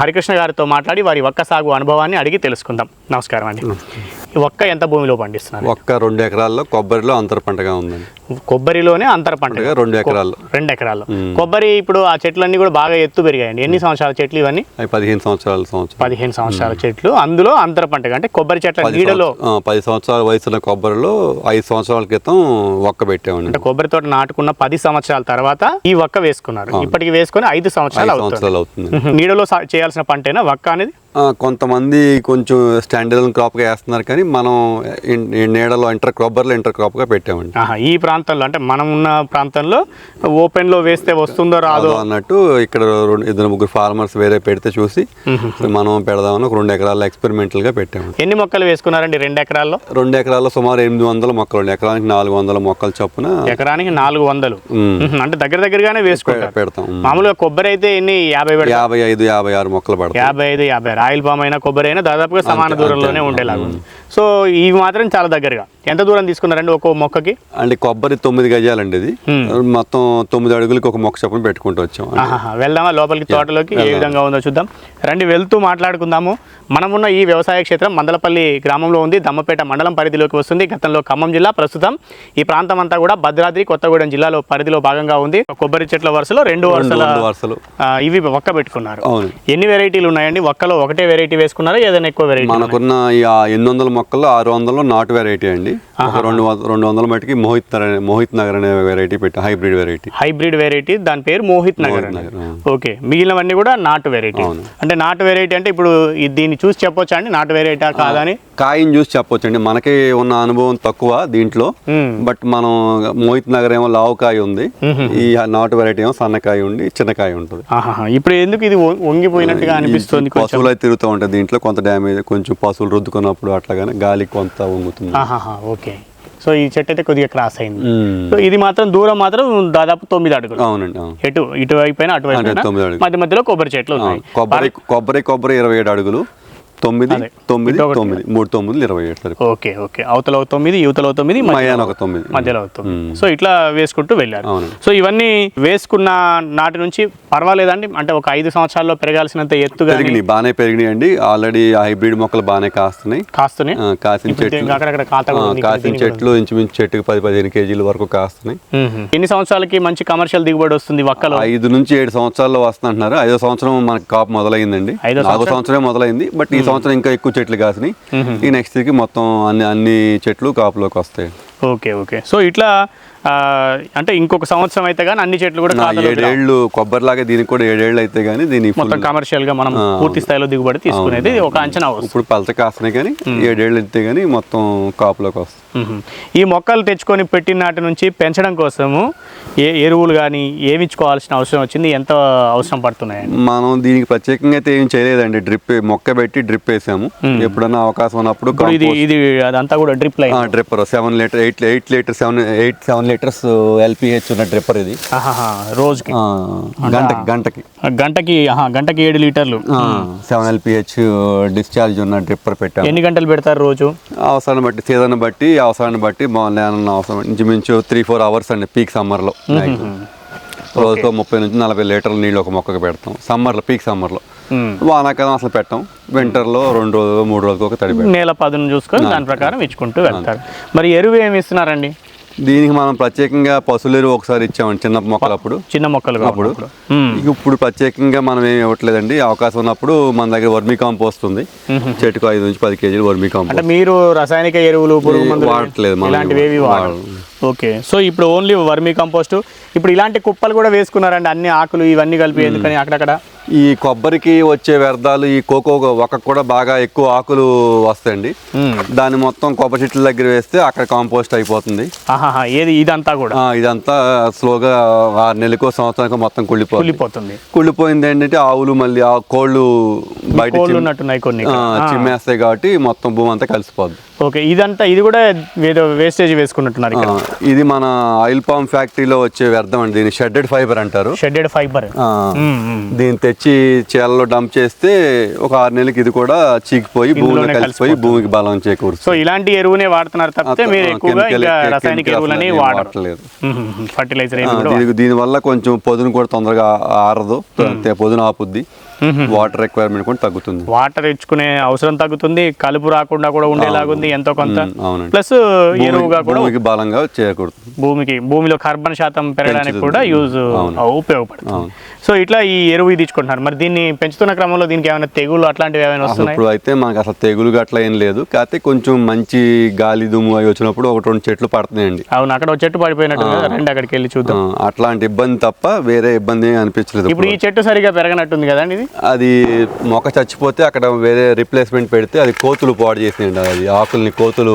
హరికృష్ణ గారితో మాట్లాడి వారి ఒక్క సాగు అనుభవాన్ని అడిగి తెలుసుకుందాం. నమస్కారం అండి. ఒక్క ఎంత భూమిలో పండిస్తున్నారు? ఒక్క రెండు ఎకరాల్లో కొబ్బరిలో అంతర పంటగా ఉందండి. కొబ్బరిలోనే అంతర పంట పంటగా రెండు ఎకరాల్లో. రెండు ఎకరాల్లో. కొబ్బరి ఇప్పుడు ఆ చెట్లన్నీ కూడా బాగా ఎత్తు పెరిగాయండి. ఎన్ని సంవత్సరాల చెట్లు ఇవన్నీ? పదిహేను సంవత్సరాల సంవత్సరం. పదిహేను సంవత్సరాల చెట్లు. అందులో అంతర పంటగా అంటే కొబ్బరి చెట్ల నీడలో పది సంవత్సరాల వయసున్న కొబ్బరిలో ఐదు సంవత్సరాల క్రితం ఒక్క పెట్టామండి అంటే కొబ్బరి తోట నాటుకున్న పది సంవత్సరాల తర్వాత ఈ ఒక్క వేసుకున్నారు. ఇప్పటికి వేసుకొని ఐదు సంవత్సరాలు అవుతుంది. నీడలో చేయాల్సిన పంటేనా వక్క అనేది కొంతమంది కొంచెం స్టాండర్డ్ క్రాప్గా వేస్తున్నారు కానీ మనం నీడలో ఇంటర్ కొబ్బరిలో ఇంటర్ క్రాప్గా పెట్టామండి. ఈ ప్రాంతంలో అంటే మనం ఉన్న ప్రాంతంలో ఓపెన్లో వేస్తే వస్తుందో రాదో? అన్నట్టు ఇక్కడ ఇద్దరు ముగ్గురు ఫార్మర్స్ వేరే పెడితే చూసి మనం పెడదామని ఒక రెండు ఎకరాల experimental గా పెట్టాము ఎన్ని మొక్కలు వేసుకున్నారండి రెండు ఎకరాల్లో? రెండు ఎకరాల్లో సుమారు ఎనిమిది వందల మొక్కలు ఎకరానికి నాలుగు వందల మొక్కలు చొప్పున ఎకరానికి నాలుగు వందలు. అంటే దగ్గర దగ్గరగానే వేసుకుంటారు. పెడతాం. మ్మ్. మామూలుగా కొబ్బరి అయితే ఎన్ని? యాభై యాభై ఐదు యాభై ఆరు మొక్కలు పడతాయి. యాభై ఐదు యాభై ఆయిల్ పామ్ అయినా కొబ్బరి అయినా దాదాపుగా సమాన దూరంలోనే ఉండేలాగా ఉంది. సో ఇవి మాత్రం చాలా దగ్గరగా. ఎంత దూరం తీసుకున్నారండి ఒక్కో మొక్కకి? అంటే కొబ్బరి తొమ్మిది గజాలండి ఇది. మొత్తం తొమ్మిది అడుగులకి ఒక మొక్క చొప్పున పెట్టుకుంటూ వచ్చాం. వెళ్దామా లోపలికి తోటలోకి? ఏ విధంగా ఉందో చూద్దాం. రండి వెళ్తూ మాట్లాడుకుందాము. మనమున్న ఈ వ్యవసాయ క్షేత్రం మందలపల్లి గ్రామంలో ఉంది. దమ్మపేట మండలం పరిధిలోకి వస్తుంది. గతంలో ఖమ్మం జిల్లా ప్రస్తుతం ఈ ప్రాంతం అంతా కూడా భద్రాద్రి కొత్తగూడెం జిల్లాలో పరిధిలో భాగంగా ఉంది. కొబ్బరి చెట్ల వరుసలో రెండు వరుసల వరుసలు. ఇవి ఒక్క పెట్టుకున్నారు. ఎన్ని వెరైటీలు ఉన్నాయండి? ఒక్కలో ఒకటే వెరైటీ వేసుకున్నారా? ఏదైనా ఎక్కువ వెరైటీ మనకున్న ఎనిమిది వందల మొక్కల్లో ఆరు వందలు నాటు వెరైటీ అండి. రెండు రెండు వందల మటుకి మోహిత్ మోహిత్ నగర్ అనే వెరైటీ పెట్టాం హైబ్రిడ్ వెరైటీ హైబ్రిడ్ వెరైటీ దాని పేరు మోహిత్ నగర్ అండి. ఓకే. మిగిలినవన్నీ కూడా నాటు వెరైటీ. అంటే నాటు వెరైటీ అంటే ఇప్పుడు దీన్ని చూసి చెప్పొచ్చా అండి? నాటు వెరైటీ కాదా అని? కాయని చూసి చెప్పొచ్చండి మనకి ఉన్న అనుభవం తక్కువ దీంట్లో. బట్ మనం మోహిత్ నగర్ ఏమో లావు కాయ ఉంది. ఈ నాటు వెరైటీ ఏమో సన్నకాయ ఉండి చిన్నకాయ ఉంటుంది. ఇప్పుడు ఎందుకు ఇది వంగిపోయినట్టుగా అనిపిస్తుంది పశువులు అయితే తిరుగుతూ ఉంటాయి దీంట్లో కొంత డ్యామేజ్ కొంచెం పశువులు రుద్దుకున్నప్పుడు అట్లాగానే గాలి కొంత వంగుతుంది. ఓకే. సో ఈ చెట్టు అయితే కొద్దిగా క్రాస్ అయింది. సో ఇది మాత్రం దూరం మాత్రం దాదాపు తొమ్మిది అడుగులు. అవునండి అవును. ఎటు ఇటువైపు అటువైపు. మధ్య మధ్యలో కొబ్బరి చెట్లు ఉన్నాయి. కొబ్బరి కొబ్బరి కొబ్బరి ఇరవై ఏడు అడుగులు. తొమ్మిది. తొమ్మిది. తొమ్మిది. మూడు తొమ్మిది ఇరవై ఏడు ఓకే ఓకే. అవతల తొమ్మిది యువతల తొమ్మిది మధ్య- మయాన ఒక తొమ్మిది. మధ్యలో తొమ్మిది. మ్మ్. సో ఇట్లా వేసుకుంటూ వెళ్ళారు. సో ఇవన్నీ వేసుకున్న నాటి నుంచి పర్వాలేదండి? అంటే ఒక ఐదు సంవత్సరాల్లో పెరగాల్సినంత ఎత్తుగా పెరిగినాయి బాగానే పెరిగినాయి అండి ఆల్రెడీ హైబ్రిడ్ మొక్కలు బాగానే కాస్తున్నాయి. కాస్తూనే ఆ, కాసిన చెట్లు. కాసిన చెట్లు ఇంచుమించు చెట్టుకు పది పదిహేను కేజీల వరకు కాస్తున్నాయి. ఎన్ని సంవత్సరాలకి మంచి కమర్షియల్ దిగుబడి వస్తుంది వక్కలో? ఐదు నుంచి ఏడు సంవత్సరాల్లో వస్తుంటున్నారు ఐదో సంవత్సరం మనకి కాపు మొదలైందండి. ఐదో నాలుగో సంవత్సరమే మొదలైంది. బట్ ఈ సంవత్సరం ఇంకా ఎక్కువ చెట్లు కాసినాయి. ఈ నెక్స్ట్ ఇయర్కి మొత్తం అన్ని అన్ని చెట్లు కాపులోకి వస్తాయి. Okay okay. సో ఇట్లా అంటే ఇంకొక సంవత్సరం అయితే కానీ అన్ని చెట్లు కూడా. ఏడేళ్ళు కొబ్బరిలాగా దీనికి కూడా ఏడేళ్ళు అయితే కానీ దీని మొత్తం కమర్షియల్గా మనం పూర్తి స్థాయిలో దిగుబడి తీసుకునేది ఒక అంచనా ఇప్పుడు పలచ కాస్తున్నాయి కానీ ఏడేళ్ళు అయితే కానీ మొత్తం కాపులోకి వస్తుంది. ఈ మొక్కలు తెచ్చుకొని పెట్టిన నాటి నుంచి పెంచడం కోసము ఏ ఎరువులు కానీ ఏమి ఇచ్చుకోవాల్సిన అవసరం వచ్చింది? ఎంత అవసరం పడుతున్నాయండి మనం దీనికి ప్రత్యేకంగా అయితే ఏం చేయలేదండి. డ్రిప్ మొక్క పెట్టి డ్రిప్ వేసాము. ఎప్పుడన్నా అవకాశం ఉన్నప్పుడు ఇది ఇది అదంతా కూడా drip line. Dripper seven litre eight eight litre seven eight seven litres LPH ఉన్న డ్రిప్పర్ ఇది. రోజుకి. గంటకి. గంటకి గంటకి గంటకి ఏడు లీటర్లు. సెవెన్ ఎల్పిహెచ్ డిశ్చార్జ్ ఉన్న డ్రిప్పర్ పెట్టాము. ఎన్ని గంటలు పెడతారు రోజు? అవసరాన్ని బట్టి సీజన్ బట్టి అవసరాన్ని బట్టి అవసరం. ఇంచుమించు త్రీ ఫోర్ అవర్స్ అండి పీక్ సమ్మర్లో. రోజుకో ముప్పై నుంచి నలభై లీటర్ల నీళ్ళు ఒక మొక్కకు పెడతాం. సమ్మర్లో పీక్ సమ్మర్లో. మ్మ్. వానాకాలం అసలు పెట్టాం. వింటర్లో రెండు రోజులు మూడు రోజులకు ఒక తడి నేల పదును చూసుకొని దాని ప్రకారం ఇచ్చుకుంటూ వెళ్తారు. మరి ఎరువు ఏమి ఇస్తున్నారండి? దీనికి మనం ప్రత్యేకంగా పశువుల ఎరువు ఒకసారి ఇచ్చామండి చిన్న చిన్న మొక్కలు అప్పుడు. కావాలి మ్మ్. ఇక ఇప్పుడు ప్రత్యేకంగా మనం ఏమి ఇవ్వట్లేదండి. అవకాశం ఉన్నప్పుడు మన దగ్గర వర్మీ కాంపోస్ట్ ఉంది చెట్టుకు ఐదు నుంచి పది కేజీలు వర్మీ అంటే కాంపోస్ట్ మీరు రసాయనిక ఎరువులు వాడట్లేదు ఓకే. సో ఇప్పుడు ఓన్లీ వర్మీ కంపోస్ట్. ఇప్పుడు ఇలాంటి కుప్పలు కూడా వేసుకున్నారండి అన్ని ఆకులు ఇవన్నీ కలిపి ఎందుకని అక్కడక్కడ? ఈ కొబ్బరికి వచ్చే వ్యర్థాలు ఈ కోకో ఒక కూడా బాగా ఎక్కువ ఆకులు వస్తాయండి. దాన్ని మొత్తం కొబ్బరి చెట్ల దగ్గర వేస్తే అక్కడ కాంపోస్ట్ అయిపోతుంది. ఏది ఇదంతా కూడా? ఇదంతా స్లోగా ఆరు నెలలకో సంవత్సరానికి మొత్తం కుళ్ళిపోతుంది. కుళ్ళిపోయింది ఏంటంటే ఆవులు మళ్ళీ ఆ కోళ్ళు బయట చిమ్మేస్తాయి కాబట్టి మొత్తం భూమి అంతా కలిసిపోద్ది. ఓకే ఇదంతా ఇది కూడా ఏదో వేస్టేజ్ వేసుకున్నట్టున్నారు ఇది మన ఆయిల్ పామ్ ఫ్యాక్టరీలో వచ్చే వ్యర్థం అండి దీన్ని షెడ్డెడ్ ఫైబర్ అంటారు. Shedded fibre. దీన్ని తెచ్చి చేలలో డంప్ చేస్తే ఒక ఆరు నెలలకి ఇది కూడా చీకిపోయి భూమిలో కలిసిపోయి భూమికి బలం చేకూరుస్తుంది. సో ఇలాంటి ఎరువునే వాడుతున్నారు తప్పితే మీరు ఎక్కువగా రసాయనిక ఎరువులని వాడట్లేదు. ఫర్టిలైజర్ ఆ, దీనికి దీనివల్ల కొంచెం పొదును కూడా తొందరగా ఆరదు పొదును ఆపుద్ది. వాటర్ రిక్వైర్మెంట్ కూడా తగ్గుతుంది. వాటర్ ఇచ్చుకునే అవసరం తగ్గుతుంది కలుపు రాకుండా కూడా ఉండేలాగుంది ఎంతో కొంత. ప్లస్ ఎరువుగా కూడా బలంగా చేకూరుతుంది భూమికి భూమిలో కార్బన్ శాతం పెరగడానికి. కూడా యూజ్ అవును. ఉపయోగపడుతుంది. సో ఇట్లా ఈ ఎరువు ఇది ఇచ్చుకుంటున్నారు. మరి దీన్ని పెంచుతున్న క్రమంలో దీనికి ఏమైనా తెగులు అట్లాంటివి ఏమైనా వస్తున్నాయి? ఇప్పుడు అయితే మనకు అసలు తెగులు గట్ల ఏం లేదు. కాకపోతే కొంచెం మంచి గాలి దుమ్ము అవి వచ్చినప్పుడు ఒకటి రెండు చెట్లు పడుతున్నాయండి. అవును అక్కడ ఒక చెట్టు పడిపోయినట్టు రండి అక్కడికి వెళ్ళి చూద్దాం. అట్లాంటి ఇబ్బంది తప్ప వేరే ఇబ్బంది అనిపించలేదు ఇప్పుడు ఈ చెట్టు సరిగా పెరగనట్టుంది కదండి ఇది? అది మొక్క చచ్చిపోతే అక్కడ వేరే రిప్లేస్మెంట్ పెడితే అది కోతులు పాడు చేసినాయండి అది. ఆకుల్ని కోతులు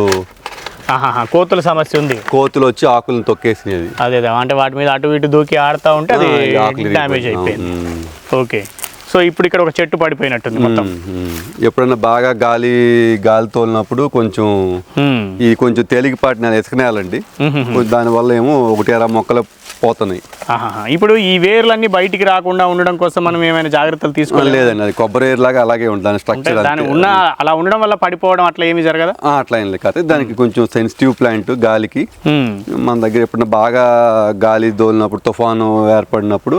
కోతుల సమస్య ఉంది. కోతులు వచ్చి ఆకుల్ని తొక్కేసినాయి అది అంటే వాటి మీద అటు ఇటు దూకి ఆడుతూ ఉంటే అది డ్యామేజ్ అయిపోయింది. ఓకే. సో ఇప్పుడు ఇక్కడ ఒక చెట్టు పడిపోయినట్టుంది మొత్తం. ఉమ్, ఉమ్. ఎప్పుడైనా బాగా గాలి గాలి తోలినప్పుడు కొంచెం. ఈ కొంచెం తేలికపాటి నేల ఎసుకునేయాలండి దానివల్ల ఏమో ఒకటి అర మొక్కలు పోతున్నాయి. ఇప్పుడు ఈ వేర్లన్నీ బయటికి రాకుండా ఉండడం కోసం మనం ఏమైనా జాగ్రత్తలు తీసుకోవాలి లేదండి అది కొబ్బరి లాగా అలాగే ఉంటుంది స్ట్రక్చర్ దాని ఉన్న అలా ఉండడం వల్ల పడిపోవడం అట్లా ఏమీ జరగదా అట్లా ఏం లేదు కాకపోతే దానికి కొంచెం సెన్సిటివ్ ప్లాంట్ గాలికి. మన దగ్గర ఎప్పుడైనా బాగా గాలి దోలినప్పుడు తుఫాను ఏర్పడినప్పుడు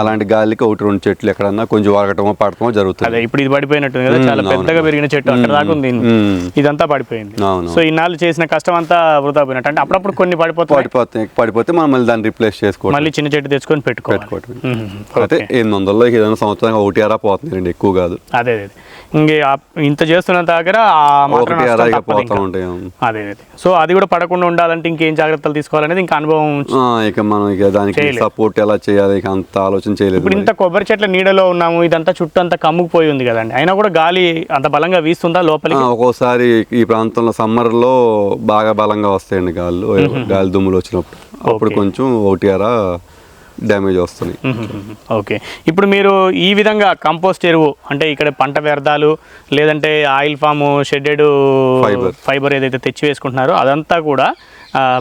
అలాంటి గాలికి ఒకటి రెండు చెట్లు ఎక్కడన్నా కొంచెం వాగటమో పడటమో జరుగుతుంది. అదే ఇప్పుడు ఇది పడిపోయినట్టుంది కదా చాలా పెద్దగా పెరిగిన చెట్టు అక్కడ దాకా ఉంది. ఇదంతా పడిపోయింది. అవును. సో ఇన్నాళ్ళు చేసిన కష్టం అంతా వృధా పోయినట్టు. అంటే అప్పుడప్పుడు కొన్ని పడిపోతాయి పడిపోతే పడిపోతే మనం మళ్ళీ దాన్ని రిప్లేస్ చేసుకోవడం మళ్ళీ చిన్న చెట్టు తెచ్చుకొని పెట్టుకోవాలి. పెట్టుకోవటం. అయితే ఎనిమిది వందల్లో ఏదైనా సంవత్సరానికి ఒకటి అరా పోతుందండి ఎక్కువ కాదు. అదే అదే. ఇంత చేస్తున్న దగ్గర అదే సో అది కూడా పడకుండా ఉండాలంటే ఇంకేం జాగ్రత్తలు తీసుకోవాలనేది ఇంకా అనుభవం ఇక మనం ఇక దానికి సపోర్ట్ ఎలా చేయాలి ఇక అంత ఆలోచన చేయలేదు ఇప్పుడు ఇంత కొబ్బరి చెట్ల నీడలో ఉన్నాము ఇదంతా చుట్టూ అంతా కమ్ముకుపోయి ఉంది కదండి. అయినా కూడా గాలి అంత బలంగా వీస్తుందా లోపలికి? ఒక్కోసారి ఈ ప్రాంతంలో సమ్మర్లో బాగా బలంగా వస్తాయండి గాళ్ళు గాలి దుమ్ములు వచ్చినప్పుడు. అప్పుడు కొంచెం అరా డ్యామేజ్ వస్తున్నాయి మ్మ్. ఓకే ఇప్పుడు మీరు ఈ విధంగా కంపోస్ట్ ఎరువు అంటే ఇక్కడ పంట వ్యర్థాలు లేదంటే oil palm shedded Fiber. Fibre ఏదైతే తెచ్చి వేసుకుంటున్నారో అదంతా కూడా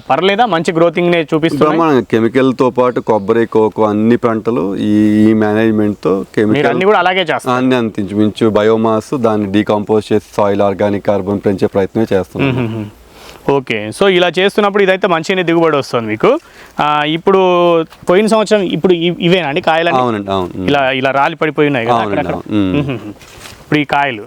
పర్లేదా మంచి గ్రోతింగ్ నే ఇప్పుడు చూపిస్తుంది మనం కెమికల్తో పాటు కొబ్బరి కోకో అన్ని పంటలు ఈ ఈ మేనేజ్మెంట్తో మీరు కెమికల్ అన్ని కూడా అలాగే చేస్తారు అన్ని అంత మించు బయోమాస్ దాన్ని డీకంపోజ్ చేసి సాయిల్ ఆర్గానిక్ కార్బన్ పెంచే ప్రయత్నమే చేస్తున్నాం. ఓకే. సో ఇలా చేస్తున్నప్పుడు ఇదైతే మంచిగానే దిగుబడి వస్తుంది మీకు. ఇప్పుడు పోయిన సంవత్సరం ఇప్పుడు ఇవేనండి అవునండి అవును. ఇలా ఇలా రాలి పడిపోయి ఉన్నాయి కదా. ఇప్పుడు ఈ కాయలు.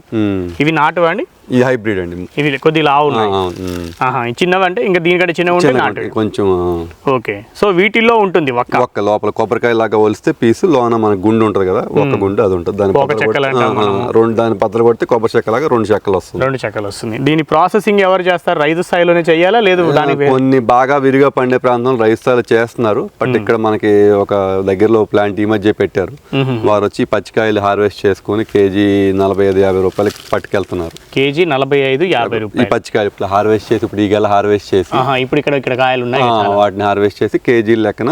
ఇవి నాటు అండి? ఈ హైబ్రిడ్ అండి. ఇవి కొద్దిగా లావు ఉన్నాయి. చిన్నవి అంటే ఇంకా దీనికంటే చిన్నవి ఉంటే కొంచెం ఓకే. సో వీటిల్లో ఉంటుంది ఒక్క ఒక్క లోపల కొబ్బరికాయ లాగా ఒలిస్తే పీసు లోన మన గుండు ఉంటుంది కదా ఒక్క గుండు అది ఉంటుంది. దాని రెండు దాని పద్దలు కొడితే కొబ్బరి చెక్క లాగా రెండు చెక్కలు వస్తుంది. రెండు చెక్కలు వస్తుంది. దీని ప్రాసెసింగ్ ఎవరు చేస్తారు? రైతు స్థాయిలోనే చేయాలా? లేదు దానికి కొన్ని బాగా విరిగా పండే ప్రాంతంలో రైతులు చేస్తున్నారు. బట్ ఇక్కడ మనకి ఒక దగ్గరలో ప్లాంట్ ఈ మధ్య పెట్టారు. వారు వచ్చి పచ్చికాయలు హార్వెస్ట్ చేసుకొని కేజీ నలభై ఐదు యాభై రూపాయలకి పట్టుకెళ్తున్నారు. కేజీ నలభై ఐదు యాభై ఈ రూపాయలు. పచ్చికాయలు ఇట్లా హార్వెస్ట్ చేసి ఇప్పుడు ఈగల హార్వెస్ట్ చేసి. ఇప్పుడు ఇక్కడ ఇక్కడ కాయలు ఉన్నాయి వాటిని హార్వెస్ట్ చేసి కేజీ లెక్కన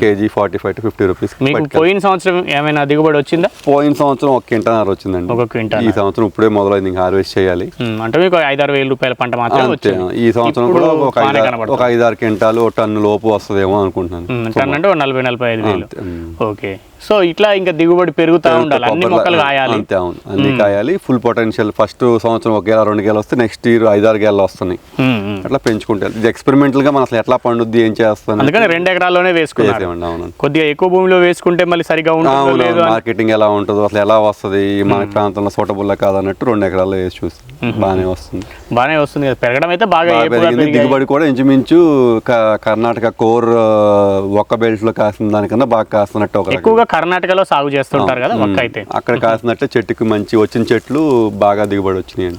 KG forty five to fifty rupees మీకు పోయిన సంవత్సరం ఏమైనా దిగుబడి వచ్చిందా? పోయిన సంవత్సరం ఒక క్వింటానర్ వచ్చిందండి. ఒక క్వింటాల్ ఈ సంవత్సరం ఇప్పుడే మొదలైంది ఇంకా హార్వెస్ట్ చేయాలి. అంటే మీకు ఐదారు వేల రూపాయల పంట మాత్రమే వచ్చింది. ఈ సంవత్సరం ఇప్పుడు కూడా ఒక ఐదారు క్వింటాలు టన్ను లోపు వస్తుందేమో అనుకుంటున్నాను. అంటే నలభై నలభై ఐదు వేలు. ఓకే. సో ఇట్లా ఇంకా దిగుబడి పెరుగుతూ ఉండాలి. అన్ని మొక్కలు కాయాలి. అంతే అవును. అన్ని కాయాలి. ఫుల్ పొటెన్షియల్ ఫస్ట్ సంవత్సరం ఒక గేల రెండు గేల వస్తే నెక్స్ట్ ఇయర్ ఐదారు గేల వస్తున్నాయి. అట్లా పెంచుకుంటే. ఇది ఎక్స్పెరిమెంటల్గా మనం అసలు ఎట్లా పండుద్ది ఏం చేస్తాను అందుకని రెండు ఎకరాల్లోనే వేసుకున్నారు. చేసేవండి అవును. కొద్దిగా ఎక్కువ భూమిలో వేసుకుంటే మళ్ళీ సరిగా ఉంటుందో మార్కెటింగ్ ఎలా ఉంటుందో అసలు ఎలా వస్తుంది మన ప్రాంతంలో సూటబుల్ కాదన్నట్టు రెండు ఎకరాల్లో వేసి చూస్తాం. బాగానే వస్తుంది. బాగానే వస్తుంది కదా. పెరగడం అయితే బాగా పెరిగింది. దిగుబడి కూడా ఇంచుమించు కర్ణాటక కోర్ ఒక్క బెల్ట్లో కాసిన దానికన్నా బాగా కాస్తున్నట్టు ఒక. ఎక్కువగా కర్ణాటకలో సాగు చేస్తుంటారు కదా ఒక్క అయితే. అక్కడ కాసినట్టే చెట్టుకి మంచి వచ్చిన చెట్లు బాగా దిగుబడి వచ్చినాయి.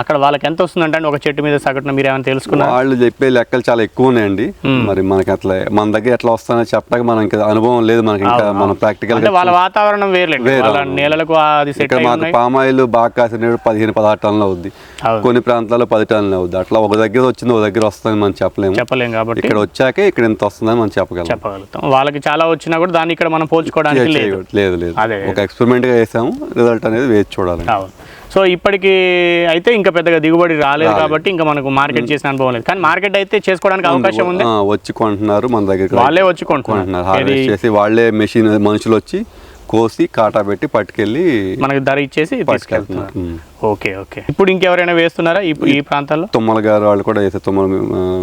అక్కడ వాళ్ళకి ఎంత వస్తుందంటే ఒక చెట్టు మీద సగటున మీరు ఏమైనా తెలుసుకున్నారు వాళ్ళు చెప్పే లెక్కలు చాలా ఎక్కువ ఉన్నాయండి మరి మనకి అట్లా మన దగ్గర ఎట్లా వస్తానో చెప్పడానికి మనకి ఇంకా అనుభవం లేదు మనకి ఇంకా మనం ప్రాక్టికల్ వాళ్ళ వాతావరణం వాళ్ళ నేలలకు అది ఇక్కడ మాకు పామాయిల్ బాగా కాసినప్పుడు పదిహేను పదహారు టన్నులు అవుద్ది. కొన్ని ప్రాంతాల్లో పది టన్నులు అవుద్ది. అట్లా ఒక దగ్గర వచ్చింది ఒక దగ్గర వస్తుందని మనం చెప్పలేము. చెప్పలేం కాబట్టి ఇక్కడ వచ్చాకే ఇక్కడ ఎంత వస్తుందని మనం చెప్పగలం. చెప్పగలుగుతాం. వాళ్ళకి చాలా వచ్చినా కూడా దాన్ని ఇక్కడ మనం పోల్చుకోవడానికి లేదు. లేదు లేదు. అదే. ఒక ఎక్స్పెరిమెంట్గా వేసాము రిజల్ట్ అనేది వేచి చూడాలి సో ఇప్పటికి అయితే ఇంకా పెద్దగా దిగుబడి రాలేదు కాబట్టి ఇంకా మనకు మార్కెట్ చేసిన అనుభవం లేదు. కానీ మార్కెట్ అయితే చేసుకోవడానికి అవకాశం ఉంది. వచ్చి కొంటున్నారు మన దగ్గర వాళ్ళే వచ్చి కొంటున్నారు. చేసి వాళ్ళే మెషిన్ మనుషులు వచ్చి కోసి కాటా పెట్టి పట్టుకెళ్ళి మనకి ధర ఇచ్చేసి తీసుకెళ్తున్నారు. Okay okay. ఇప్పుడు ఇంకెవరైనా వేస్తున్నారా ఈ ప్రాంతాల్లో? తుమ్మల గారు వాళ్ళు కూడా వేసే తుమ్మల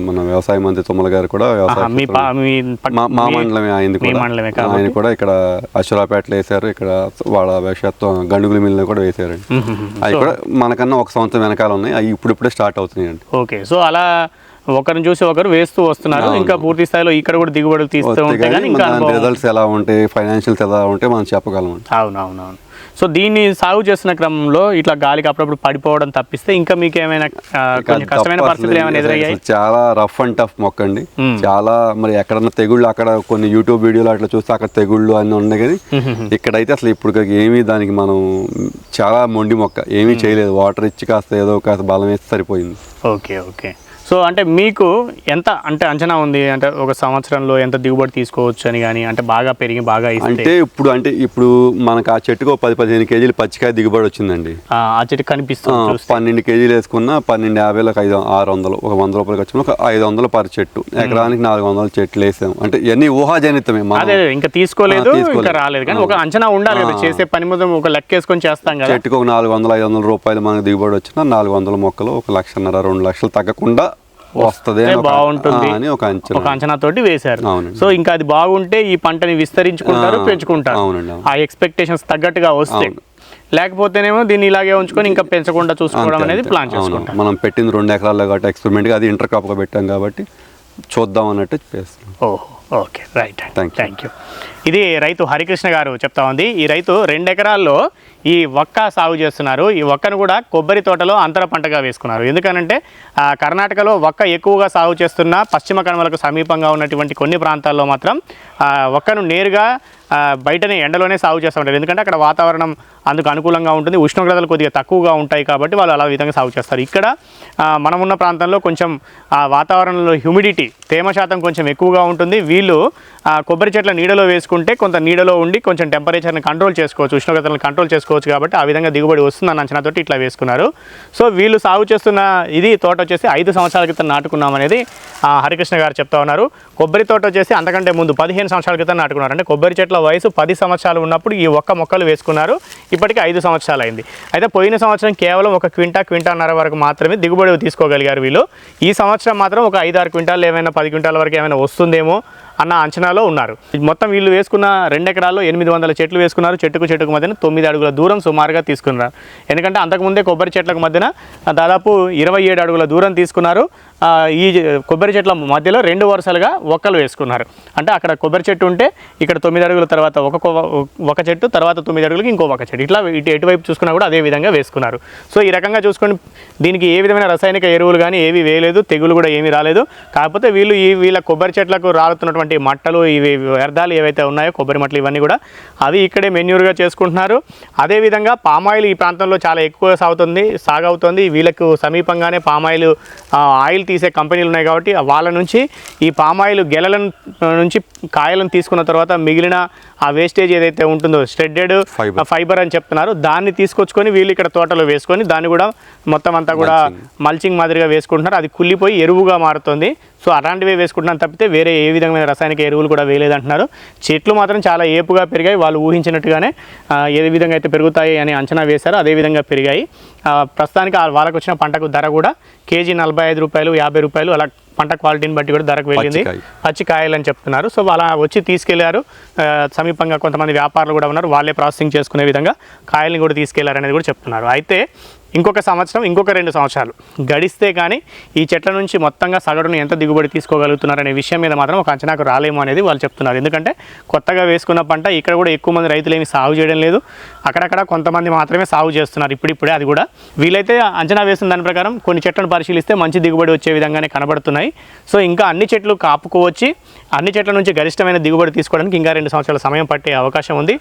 మన వ్యవసాయ మంత్రి తుమ్మల గారు కూడా మీ మండలమే ఆయనది మీ కూడా. ఆయన కూడా ఇక్కడ అశ్వరాపేటలో వేశారు ఇక్కడ వాళ్ళ భవిష్యత్తు గండుగుల మిల్లు కూడా వేశారండి మ్మ్. అవి కూడా మనకన్నా ఒక సంవత్సరం వెనకాల ఉన్నాయి అవి ఇప్పుడిప్పుడే స్టార్ట్ అవుతున్నాయండి. ఓకే సో అలా ఒకరిని చూసి ఒకరు వేస్తూ వస్తున్నారు. ఇంకా పూర్తి స్థాయిలో ఇక్కడ కూడా దిగుబడులు తీస్తూ ఉంటే కానీ ఇంకా రిజల్ట్స్ ఎలా ఉంటాయి? ఫైనాన్షియల్స్ ఎలా ఉంటాయి? మనం చెప్పగలం అవును అవును అవును సో దీన్ని సాగు చేస్తున్న క్రమంలో ఇట్లా గాలికి అప్పుడప్పుడు పడిపోవడం తప్పిస్తే ఇంకా మీకు ఏమైనా కొంచెం కష్టమైన పరిస్థితులు ఏమైనా ఎదురయ్యాయి? చాలా రఫ్ అండ్ టఫ్ మొక్క అండి. చాలా మరి ఎక్కడన్నా తెగుళ్ళు అక్కడ కొన్ని యూట్యూబ్ వీడియోలు అట్లా చూస్తే అక్కడ తెగుళ్ళు అన్నీ ఉన్నాయి కానీ ఇక్కడైతే అసలు ఇప్పుడు ఏమీ దానికి మనం చాలా మొండి మొక్క. ఏమీ చేయలేదు. వాటర్ ఇచ్చి కాస్త ఏదో కాస్త బలం వేస్తే సరిపోయింది. Okay okay. సో అంటే మీకు ఎంత అంటే అంచనా ఉంది? అంటే ఒక సంవత్సరంలో ఎంత దిగుబడి తీసుకోవచ్చు అని కానీ అంటే బాగా పెరిగి బాగా అంటే ఇప్పుడు అంటే ఇప్పుడు మనకు ఆ చెట్టుకు పది పదిహేను కేజీలు పచ్చికాయ దిగుబడి వచ్చిందండి. ఆ చెట్టు కనిపిస్తుంది పన్నెండు కేజీలు వేసుకున్న పన్నెండు యాభైలకు ఐదు ఆరు వందలు ఒక వంద రూపాయలకి వచ్చిన ఒక ఐదు వందలు పర్ చెట్టు. ఎకరానికి నాలుగు వందల చెట్లు వేసాం. అంటే ఇవన్నీ ఊహాజనితమే అదే ఇంకా తీసుకోలేదు రాలేదు. కానీ ఒక అంచనా ఉండాలి కదా చేసే పని మీద ఒక లెక్క వేసుకొని చేస్తాం కదా. చెట్టుకు ఒక నాలుగు వందల ఐదు వందల రూపాయలు మనకు దిగుబడి వచ్చిన నాలుగు వందల మొక్కలు ఒక లక్షన్నర రెండు లక్షలు తగ్గకుండా వస్తుంది బాగుంటుంది అని ఒక అంచనా ఒక అంచనా తోటి వేశారు. సో ఇంకా అది బాగుంటే ఈ పంటని విస్తరించుకుంటారు పెంచుకుంటారు. ఆ ఎక్స్పెక్టేషన్స్ తగ్గట్టుగా వస్తే అవును. లేకపోతేనేమో దీన్ని ఇలాగే ఉంచుకొని ఇంకా పెంచకుండా చూసుకోవడం అనేది. ప్లాన్. చేసుకుంటాం మనం పెట్టింది రెండు ఎకరాల్లో కాబట్టి ఎక్స్పెరిమెంట్గా అది ఇంటర్ కాప్గా పెట్టాం కాబట్టి చూద్దాం అన్నట్టు చేస్తాం ఓహో ఓకే రైట్. థ్యాంక్ యూ ఇది రైతు హరికృష్ణ గారు చెప్తా ఉంది ఈ రైతు రెండు ఎకరాల్లో ఈ ఒక్క సాగు చేస్తున్నారు. ఈ ఒక్కను కూడా కొబ్బరి తోటలో అంతర పంటగా వేసుకున్నారు. ఎందుకనంటే కర్ణాటకలో ఒక్క ఎక్కువగా సాగు చేస్తున్న పశ్చిమ కనుమలకు సమీపంగా ఉన్నటువంటి కొన్ని ప్రాంతాల్లో మాత్రం ఒక్కను నేరుగా బయటనే ఎండలోనే సాగు చేస్తూ ఉంటారు. ఎందుకంటే అక్కడ వాతావరణం అందుకు అనుకూలంగా ఉంటుంది. ఉష్ణోగ్రతలు కొద్దిగా తక్కువగా ఉంటాయి కాబట్టి వాళ్ళు అలా విధంగా సాగు చేస్తారు. ఇక్కడ మనం ఉన్న ప్రాంతంలో కొంచెం వాతావరణంలో హ్యూమిడిటీ తేమ శాతం కొంచెం ఎక్కువగా ఉంటుంది. వీళ్ళు కొబ్బరి చెట్ల నీడలో వేసుకుంటే కొంత నీడలో ఉండి కొంచెం టెంపరేచర్ని కంట్రోల్ చేసుకోవచ్చు ఉష్ణోగ్రతలను కంట్రోల్ చేసుకోవచ్చు. కాబట్టి ఆ విధంగా దిగుబడి వస్తుందని అంచనాతోటి ఇట్లా వేసుకున్నారు. సో వీళ్ళు సాగు చేస్తున్న ఇది తోట వచ్చేసి ఐదు సంవత్సరాల క్రితం నాటుకున్నాం అనేది హరికృష్ణ గారు చెప్తా ఉన్నారు. కొబ్బరి తోట వచ్చేసి అంతకంటే ముందు పదిహేను సంవత్సరాల క్రితం నాటుకున్నారు. అంటే కొబ్బరి చెట్ల వయసు పది సంవత్సరాలు ఉన్నప్పుడు ఈ ఒక్క మొక్కలు వేసుకున్నారు. ఇప్పటికి ఐదు సంవత్సరాలు అయింది అయితే పోయిన సంవత్సరం కేవలం ఒక క్వింటా క్వింటాన్నర వరకు మాత్రమే దిగుబడి తీసుకోగలిగారు వీళ్ళు. ఈ సంవత్సరం మాత్రం ఒక ఐదు ఆరు క్వింటాలు ఏమైనా పది క్వింటాల వరకు ఏమైనా వస్తుందేమో అన్న అంచనాలో ఉన్నారు. మొత్తం వీళ్ళు వేసుకున్న రెండు ఎకరాల్లో ఎనిమిది వందల చెట్లు వేసుకున్నారు. చెట్టుకు చెట్టుకు మధ్యన తొమ్మిది అడుగుల దూరం సుమారుగా తీసుకున్నారు. ఎందుకంటే అంతకుముందే కొబ్బరి చెట్లకు మధ్యన దాదాపు ఇరవై ఏడు అడుగుల దూరం తీసుకున్నారు. ఈ కొబ్బరి చెట్ల మధ్యలో రెండు వరుసలుగా ఒక్కలు వేసుకున్నారు. అంటే అక్కడ కొబ్బరి చెట్టు ఉంటే ఇక్కడ తొమ్మిది అడుగుల తర్వాత ఒక ఒక చెట్టు తర్వాత తొమ్మిది అడుగులకి ఇంకో ఒక చెట్టు. ఇట్లా ఇటు ఎటువైపు చూసుకున్నా కూడా అదే విధంగా వేసుకున్నారు. సో ఈ రకంగా చూసుకొని దీనికి ఏ విధమైన రసాయనిక ఎరువులు కానీ ఏవి వేయలేదు తెగులు కూడా ఏమీ రాలేదు. కాకపోతే వీళ్ళు ఈ వీళ్ళ కొబ్బరి చెట్లకు రాలుతున్నటువంటి మట్టలు ఇవి వ్యర్థాలు ఏవైతే ఉన్నాయో కొబ్బరి మట్టలు ఇవన్నీ కూడా అవి ఇక్కడే మెన్యూర్గా చేసుకుంటున్నారు. అదేవిధంగా పామాయిల్ ఈ ప్రాంతంలో చాలా ఎక్కువ సాగుతుంది సాగవుతుంది. వీళ్ళకు సమీపంగానే పామాయిల్ ఆయిల్ తీసే కంపెనీలు ఉన్నాయి కాబట్టి వాళ్ళ నుంచి ఈ పామాయిల్ గెలల నుంచి కాయలను తీసుకున్న తర్వాత మిగిలిన ఆ వేస్టేజ్ ఏదైతే ఉంటుందో స్ట్రెడ్డెడ్. ఫైబర్ అని చెప్తున్నారు దాన్ని తీసుకొచ్చుకొని వీళ్ళు ఇక్కడ తోటలో వేసుకొని దాన్ని కూడా మొత్తం అంతా కూడా మల్చింగ్ మాదిరిగా వేసుకుంటున్నారు. అది కుళ్ళిపోయి ఎరువుగా మారుతుంది. సో అలాంటివే వేసుకుంటున్నాను తప్పితే వేరే ఏ విధమైన రసాయనిక ఎరువులు కూడా వేయలేదంటున్నారు. చెట్లు మాత్రం చాలా ఏపుగా పెరిగాయి. వాళ్ళు ఊహించినట్టుగానే ఏ విధంగా అయితే పెరుగుతాయి అని అంచనా వేశారో అదే విధంగా పెరిగాయి. ప్రస్తుతానికి ఆ వాళ్ళకు వచ్చిన పంటకు ధర కూడా కేజీ నలభై ఐదు రూపాయలు యాభై రూపాయలు అలా పంట క్వాలిటీని బట్టి కూడా ధరకు వెళ్ళింది. పచ్చికాయ. పచ్చి కాయలు అని చెప్తున్నారు. సో అలా వచ్చి తీసుకెళ్ళారు. సమీపంగా కొంతమంది వ్యాపారులు కూడా ఉన్నారు. వాళ్ళే ప్రాసెసింగ్ చేసుకునే విధంగా కాయల్ని కూడా తీసుకెళ్ళారు అనేది కూడా చెప్తున్నారు. అయితే ఇంకొక సంవత్సరం ఇంకొక రెండు సంవత్సరాలు గడిస్తే కానీ ఈ చెట్ల నుంచి మొత్తంగా సగటును ఎంత దిగుబడి తీసుకోగలుగుతున్నారు అనే విషయం మీద మాత్రం ఒక అంచనాకు రాలేము అనేది వాళ్ళు చెప్తున్నారు. ఎందుకంటే కొత్తగా వేసుకున్న పంట ఇక్కడ కూడా ఎక్కువ మంది రైతులు ఏమి సాగు చేయడం లేదు. అక్కడక్కడ కొంతమంది మాత్రమే సాగు చేస్తున్నారు. ఇప్పుడిప్పుడే అది కూడా వీలైతే అంచనా వేసిన దాని ప్రకారం కొన్ని చెట్లను పరిశీలిస్తే మంచి దిగుబడి వచ్చే విధంగానే కనబడుతున్నాయి. సో ఇంకా అన్ని చెట్లు కాపుకోవచ్చి అన్ని చెట్ల నుంచి గరిష్టమైన దిగుబడి తీసుకోవడానికి ఇంకా రెండు సంవత్సరాల సమయం పట్టే అవకాశం ఉంది.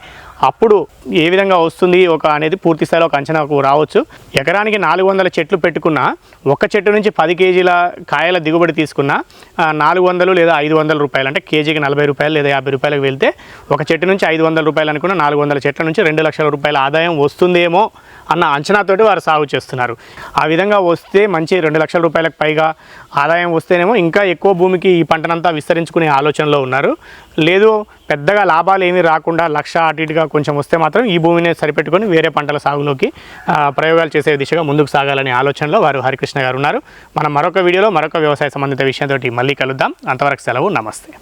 అప్పుడు ఏ విధంగా వస్తుంది ఒక అనేది పూర్తి స్థాయిలో ఒక అంచనాకు రావచ్చు. ఎకరానికి నాలుగు వందల చెట్లు పెట్టుకున్న ఒక చెట్టు నుంచి పది కేజీల కాయల దిగుబడి తీసుకున్న నాలుగు వందలు లేదా ఐదు వందల రూపాయలు అంటే కేజీకి నలభై రూపాయలు లేదా యాభై రూపాయలకు వెళ్తే ఒక చెట్టు నుంచి ఐదు వందల రూపాయలు అనుకున్న నాలుగు వందల చెట్ల నుంచి రెండు లక్షల రూపాయల ఆదాయం వస్తుందేమో అన్న అంచనాతోటి వారు సాగు చేస్తున్నారు. ఆ విధంగా వస్తే మంచి రెండు లక్షల రూపాయలకు పైగా ఆదాయం వస్తే వస్తేనేమో ఇంకా ఎక్కువ భూమికి ఈ పంటనంతా విస్తరించుకునే ఆలోచనలో ఉన్నారు. లేదు పెద్దగా లాభాలు ఏమీ రాకుండా లక్ష అటు ఇటుగా కొంచెం వస్తే మాత్రం ఈ భూమిని సరిపెట్టుకొని వేరే పంటల సాగులోకి ప్రయోగాలు చేసే దిశగా ముందుకు సాగాలనే ఆలోచనలో వారు హరికృష్ణ గారు ఉన్నారు. మనం మరొక వీడియోలో మరొక వ్యవసాయ సంబంధిత విషయంతో మళ్ళీ కలుద్దాం. అంతవరకు సెలవు నమస్తే.